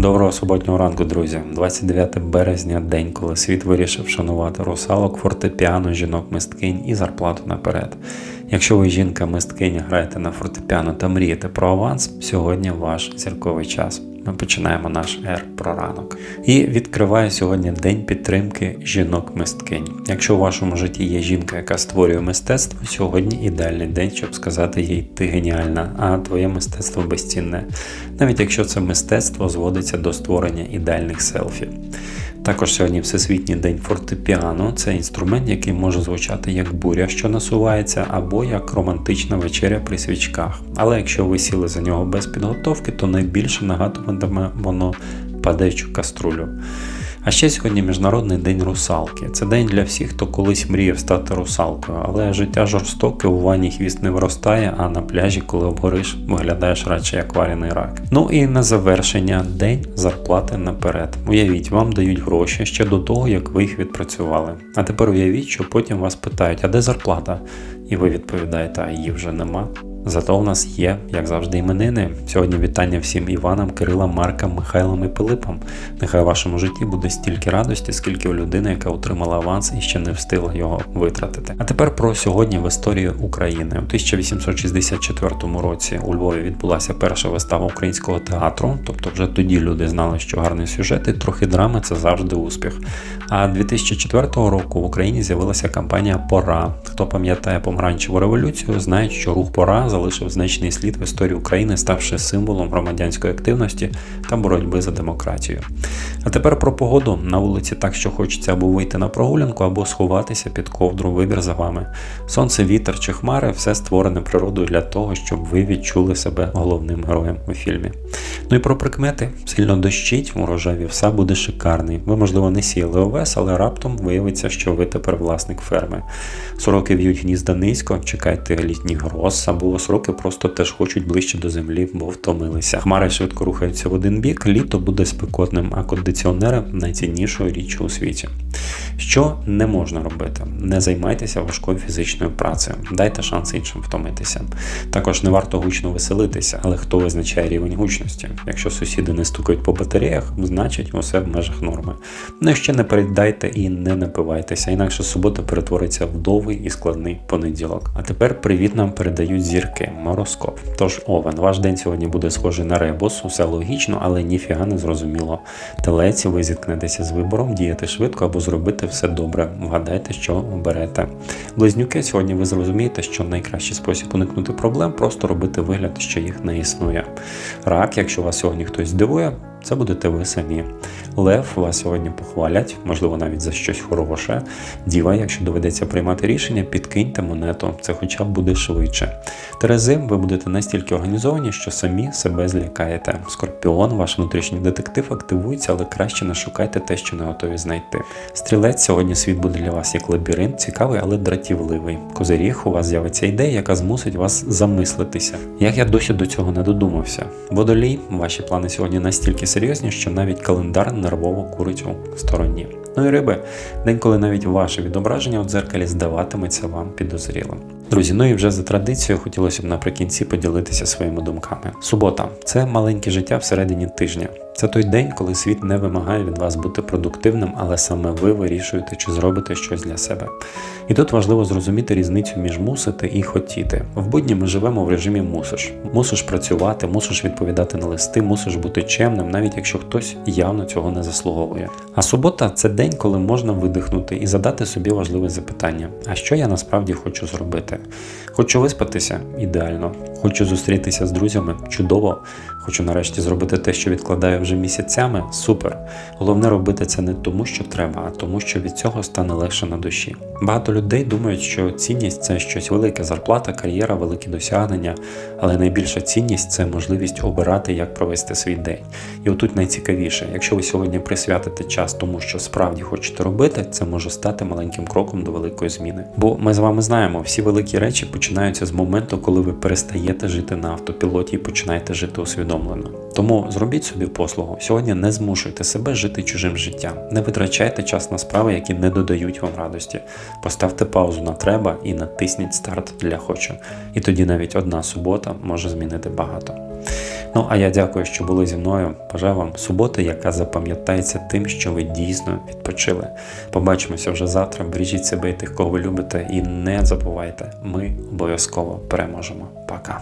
Доброго суботнього ранку, друзі. 29 березня, день, коли світ вирішив шанувати русалок, фортепіано, жінок мисткинь і зарплату наперед. Якщо ви жінка мисткиня граєте на фортепіано та мрієте про аванс, сьогодні ваш зірковий час. Ми починаємо наш ер про ранок. І відкриває сьогодні день підтримки жінок-мисткинь. Якщо у вашому житті є жінка, яка створює мистецтво, сьогодні ідеальний день, щоб сказати їй ти геніальна, а твоє мистецтво безцінне, навіть якщо це мистецтво зводиться до створення ідеальних селфі. Також сьогодні Всесвітній день фортепіано це інструмент, який може звучати як буря, що насувається, або як романтична вечеря при свічках. Але якщо ви сіли за нього без підготовки, то найбільше нагадуватиме воно падаючу каструлю. А ще сьогодні Міжнародний день русалки. Це день для всіх, хто колись мріяв стати русалкою, але життя жорстоке, у ванні хвіст не виростає, а на пляжі, коли обгориш, виглядаєш радше як варений рак. Ну і на завершення день зарплати наперед. Уявіть, вам дають гроші ще до того, як ви їх відпрацювали. А тепер уявіть, що потім вас питають, а де зарплата? І ви відповідаєте, а її вже нема. Зато в нас є, як завжди, іменини. Сьогодні вітання всім Іванам, Кирилам, Маркам, Михайлам і Пилипам. Нехай у вашому житті буде стільки радості, скільки у людини, яка отримала аванс і ще не встигла його витратити. А тепер про сьогодні в історії України. У 1864 році у Львові відбулася перша вистава українського театру. Тобто, вже тоді люди знали, що гарний сюжет і трохи драми це завжди успіх. А 2004 року в Україні з'явилася кампанія Пора. Хто пам'ятає помаранчеву революцію, знає, що рух пора залишив значний слід в історії України, ставши символом громадянської активності та боротьби за демократію. А тепер про погоду на вулиці так, що хочеться або вийти на прогулянку, або сховатися під ковдру. Вибір за вами. Сонце, вітер чи хмари все створене природою для того, щоб ви відчули себе головним героєм у фільмі. Ну і про прикмети сильно дощить, урожай вівса буде шикарний. Ви, можливо, не сіяли овес, але раптом виявиться, що ви тепер власник ферми. Сороки в'ють гнізда низько, чекайте літніх гроз, або сороки просто теж хочуть ближче до землі, бо втомилися. Хмари швидко рухаються в один бік, літо буде спекотним, а кондиціонери найціннішою річчю у світі. Що не можна робити? Не займайтеся важкою фізичною працею, дайте шанс іншим втомитися. Також не варто гучно веселитися, але хто визначає рівень гучності? Якщо сусіди не стукають по батареях, значить усе в межах норми. Ну і ще не передайте і не напивайтеся, інакше субота перетвориться в довгий і складний понеділок. А тепер привіт нам передають зірки, мороскоп. Тож овен, ваш день сьогодні буде схожий на ребус, усе логічно, але ніфіга не зрозуміло. Телеці ви зіткнетеся з вибором, діяти швидко або зробити все добре. Вгадайте, що оберете. Близнюки, сьогодні ви зрозумієте, що найкращий спосіб уникнути проблем просто робити вигляд, що їх не існує. Рак, якщо вас сьогодні хтось здивує, це будете ви самі. Лев вас сьогодні похвалять, можливо, навіть за щось хороше. Діва, якщо доведеться приймати рішення, підкиньте монету, це хоча б буде швидше. Терези, ви будете настільки організовані, що самі себе злякаєте. Скорпіон, ваш внутрішній детектив активується, але краще не шукайте те, що не готові знайти. Стрілець, сьогодні світ буде для вас як лабіринт, цікавий, але дратівливий. Козиріг, у вас з'явиться ідея, яка змусить вас замислитися. Як я досі до цього не додумався. Водолій, ваші плани сьогодні настільки серйозні, що навіть календар нервово курить у стороні. Ну і риби, день, коли навіть ваше відображення у дзеркалі здаватиметься вам підозрілим. Друзі, ну і вже за традицією хотілося б наприкінці поділитися своїми думками. Субота це маленьке життя всередині тижня. Це той день, коли світ не вимагає від вас бути продуктивним, але саме ви вирішуєте, чи зробите щось для себе. І тут важливо зрозуміти різницю між мусити і хотіти. В будні ми живемо в режимі мусиш. Мусиш працювати, мусиш відповідати на листи, мусиш бути чемним, навіть якщо хтось явно цього не заслуговує. А субота це день, коли можна видихнути і задати собі важливе запитання: а що я насправді хочу зробити? Хочу виспатися ідеально, хочу зустрітися з друзями чудово. Хочу нарешті зробити те, що відкладаю вже місяцями. Супер. Головне робити це не тому, що треба, а тому, що від цього стане легше на душі. Багато людей думають, що цінність це щось велике, зарплата, кар'єра, великі досягнення, але найбільша цінність це можливість обирати, як провести свій день. І отут найцікавіше, якщо ви сьогодні присвятите час тому, що справді хочете робити, це може стати маленьким кроком до великої зміни. Бо ми з вами знаємо, всі великі речі починаються з моменту, коли ви перестаєте жити на автопілоті і починаєте жити усвідомлено. Тому зробіть собі послугу. Сьогодні не змушуйте себе жити чужим життям. Не витрачайте час на справи, які не додають вам радості. Поставте паузу на треба і натисніть старт для хочу. І тоді навіть одна субота може змінити багато. Ну а я дякую, що були зі мною. Бажаю вам суботи, яка запам'ятається тим, що ви дійсно відпочили. Побачимося вже завтра. Бережіть себе і тих, кого ви любите, і не забувайте, ми обов'язково переможемо. Пока.